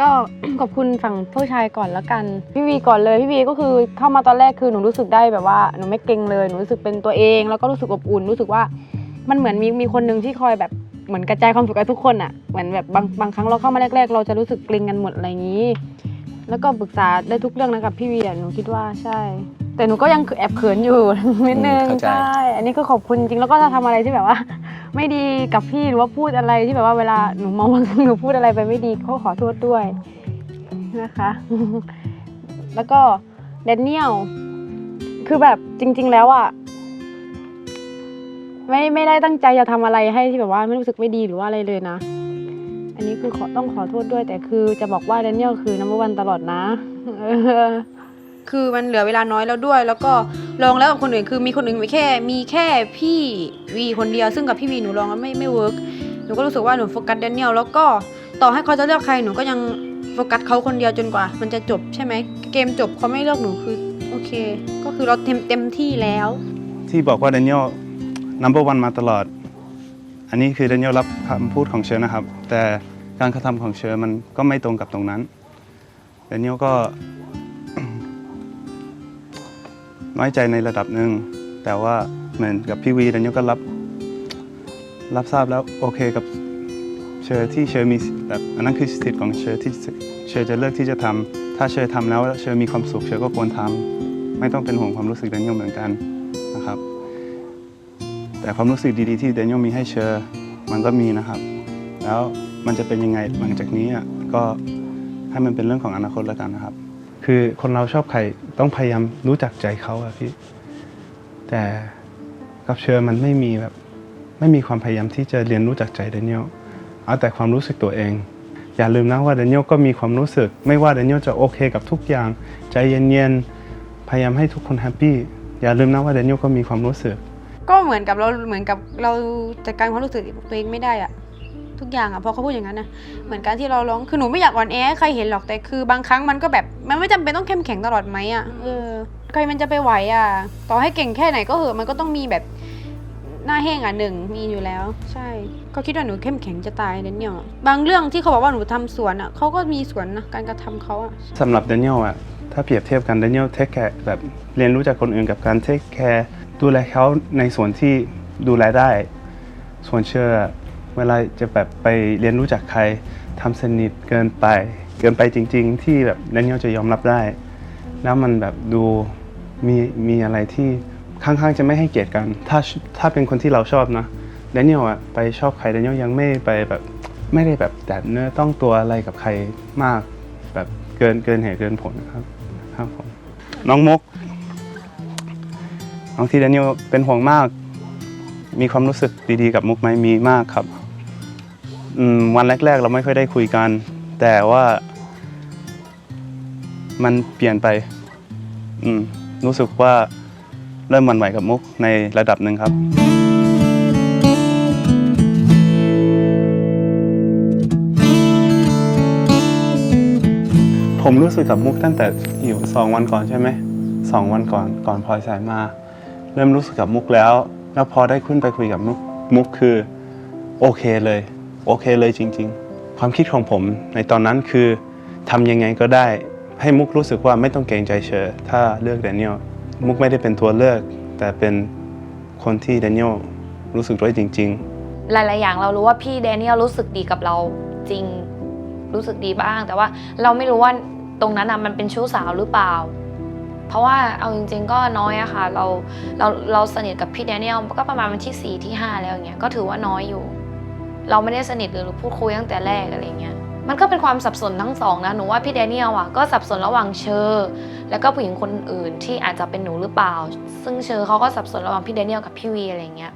ก็ขอบคุณฝั่งผู้ชายก่อนแล้วกัน พี่วีก่อนเลยพี่วีก็คือเข้ามาตอนแรกคือหนูรู้สึกได้แบบว่าหนูไม่เกรงเลยหนูรู้สึกเป็นตัวเอง แล้วก็รู้สึกอบอุ่นรู้สึกว่ามันเหมือนมีมีคนหนึ่งที่คอยแบบเหมือนกระจายความสุขให้ทุกคนอะเหมือนแบบบางบางครั้งเราเข้ามาแรก ๆ เราจะรู้สึกเกรงกันหมดอะไรอย่างนี้ แล้วก็ปรึกษาได้ทุกเรื่องนะกับพี่วีอะหนูคิดว่าใช่ แต่หนูก็ยังแอบเขินอยู่นิดนึงเข้าใจ ใช่ อันนี้ก็ขอบคุณจริงแล้วก็ถ้าทำอะไรที่แบบว่า ไม่ดีกับพี่หรือว่าพูดอะไรที่แบบว่าเวลาหนูมองว่าหนูพูดอะไรไปไม่ดีก็ขอโทษด้วยนะคะ แล้วก็แดเนียลคือแบบจริง ๆ แล้วอะไม่ไม่ได้ตั้งใจจะทำอะไรให้ที่แบบว่าไม่รู้สึกไม่ดีหรือว่าอะไรเลยนะ อันนี้คือขอต้องขอโทษด้วย แต่คือจะบอกว่าแดเนียลคือ number one ตลอดนะ คือมันเหลือเวลาน้อยแล้วด้วย แล้วก็ลองแล้วกับคนอื่นคือมีคนอื่นมีแค่ มีแค่พี่วีคนเดียว ซึ่งกับพี่วีหนูลองแล้วไม่ไม่เวิร์กหนูก็รู้สึกว่าหนูโฟกัสแดเนียลแล้วก็ต่อให้เขาจะเลือกใครหนูก็ยังโฟกัสเขาคนเดียวจนกว่า มันจะจบใช่ไหมเกมจบเขาไม่เลือกหนูคือโอเค ก็คือเราเต็มเต็มที่แล้ว ที่บอกว่า Daniel number one มาตลอด อันนี้คือ Daniel รับคำพูดของเชอนะครับ แต่การกระทำของเชอมันก็ไม่ตรงกับตรงนั้น Daniel ก็ น้อยใจในระดับหนึ่งแต่ว่าเหมือนกับพี่วี Daniel ก็รับ รับทราบแล้วโอเคกับเชอที่เชอมีแบบอันนั้นคือสิทธิ์ของเชอที่เชอจะเลือกที่จะทำถ้าเชอทำแล้วเชอมีความสุขเชอก็ควรทำไม่ต้องเป็นห่วงความรู้สึก Daniel เหมือนกันนะครับ แต่ความรู้สึกดีๆที่ Daniel มีให้เชอมันก็มีนะครับ แล้วมันจะเป็นยังไงหลังจากนี้อะก็ให้มันเป็นเรื่องของอนาคตแล้วกันนะครับ คือคนเราชอบใครต้องพยายามรู้จักใจเขาอะพี่ แต่กับเชอมันไม่มีแบบ ไม่มีความพยายามที่จะเรียนรู้จักใจ Daniel เอาแต่ความรู้สึกตัวเอง อย่าลืมนะว่า Daniel ก็มีความรู้สึก ไม่ว่า Daniel จะโอเคกับทุกอย่าง ใจเย็นๆพยายามให้ทุกคนแฮปปี้อย่าลืมนะว่า Daniel ก็มีความรู้สึก ก็เหมือนกับเราเหมือนกับเราจัดการความรู้สึกตัวเองไม่ได้อะทุกอย่างอะพอเขาพูดอย่างนั้นนะเหมือนการที่เราร้องคือหนูไม่อยากอ่อนแอให้ใครเห็นหรอกแต่คือบางครั้งมันก็แบบ มันไม่จำเป็นต้องเข้มแข็งตลอดไหมอะเออใครมันจะไปไหวอะต่อให้เก่งแค่ไหนก็เหอะมันก็ต้องมีแบบหน้าแห้งอะหนึ่งมีอยู่แล้ว ใช่เขาคิดว่าหนูเข้มแข็งจะตายเดนเนี่ยบางเรื่องที่เขาบอกว่าหนูทำสวนอะเขาก็มีสวนนะการกระทำเขาอะสำหรับ Daniel อะถ้าเปรียบเทียบกัน Daniel เทคแคร์แบบเรียนรู้จากคนอื่นกับการเทคแคร์ดูแลเขาในส่วนที่ดูแลได้ ส่วนเชื่อเวลาจะแบบไปเรียนรู้จากใครทำสนิทเกินไป เกินไปจริง ๆ ที่แบบ Daniel จะยอมรับได้ แล้วมันแบบดูมีมีอะไรที่ค่อนข้างจะไม่ให้เกียรติกัน ถ้าถ้าเป็นคนที่เราชอบนะ Daniel อะไปชอบใคร Daniel ยังไม่ไปแบบไม่ได้แบบแตะเนื้อต้องตัวอะไรกับใครมาก แบบเกินเกินเหตุเกินผลนะครับครับผมน้องมุกน้องที่แดเนียลเป็นห่วงมาก มีความรู้สึกดีๆกับมุกไหมมีมากครับวันแรก ๆ เราไม่ค่อยได้คุยกัน แต่ว่า มันเปลี่ยนไปอืมรู้สึกว่าเริ่มหวั่นไหวกับมุกในระดับหนึ่งครับ ผมรู้สึกกับมุกตั้งแต่อยู่สองวันก่อนใช่ไหมสองวันก่อนก่อนพลอยสายมา เริ่มรู้สึกกับมุกแล้ว แล้วพอได้ขึ้นไปคุยกับมุกมุกคือโอเคเลย โอเคเลยจริง ๆ ความคิดของผมในตอนนั้นคือทำยังไงก็ได้ ให้มุกรู้สึกว่าไม่ต้องเกรงใจเชอถ้าเลือกแดเนียลมุกไม่ได้เป็นตัวเลือก แต่เป็นคนที่แดเนียลรู้สึกด้วยจริง ๆ หลาย ๆ อย่างเรารู้ว่าพี่แดเนียลรู้สึกดีกับเราจริงรู้สึกดีบ้าง แต่ว่าเราไม่รู้ว่าตรงนั้นนะมันเป็นชู้สาวหรือเปล่า เพราะว่าเอาจริง ๆ ก็น้อยอะค่ะเราเราเราสนิทกับพี่แดเนียลก็ประมาณวันที่4ที่5แล้วอย่างเงี้ยก็ถือว่าน้อยอยู่ เราไม่ได้สนิทหรือพูดคุยตั้งแต่แรกอะไรเงี้ย มันก็เป็นความสับสนทั้งสองนะหนูว่าพี่แดเนียลอะก็สับสนระหว่างเชอร์แล้วก็ผู้หญิงคนอื่นที่อาจจะเป็นหนูหรือเปล่า ซึ่งเชอร์เขาก็สับสนระหว่างพี่แดเนียลกับพี่วีอะไรเงี้ย